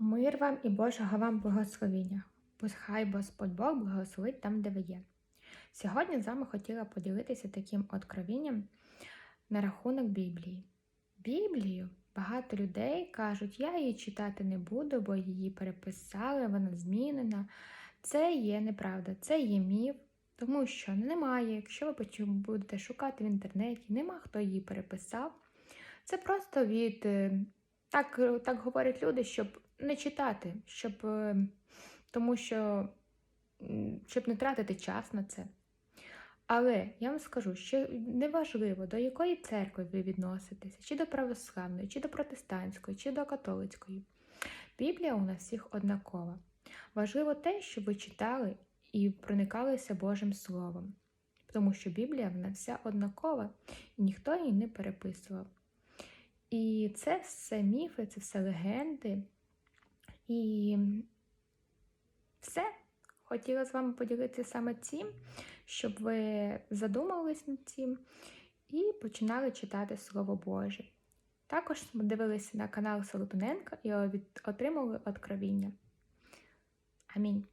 Мир вам і Божого вам благословіння. Хай Господь Бог благословить там, де ви є. Сьогодні з вами хотіла поділитися таким откровінням на рахунок Біблії. Біблію багато людей кажуть, я її читати не буду, бо її переписали, вона змінена. Це є неправда, це є міф, тому що немає, якщо ви будете шукати в інтернеті, нема хто її переписав. Це просто від е, так, так говорять люди, щоб не читати, щоб, е, тому що щоб не тратити час на це. Але я вам скажу, що неважливо, до якої церкви ви відноситеся, чи до православної, чи до протестантської, чи до католицької. Біблія у нас всіх однакова. Важливо те, щоб ви читали і проникалися Божим Словом, тому що Біблія вона вся однакова, і ніхто її не переписував. І це все міфи, це все легенди. І все. Хотіла з вами поділитися саме цим, щоб ви задумались над цим і починали читати Слово Боже. Також дивилися на канал Солотуненка і отримали откровіння. Амінь.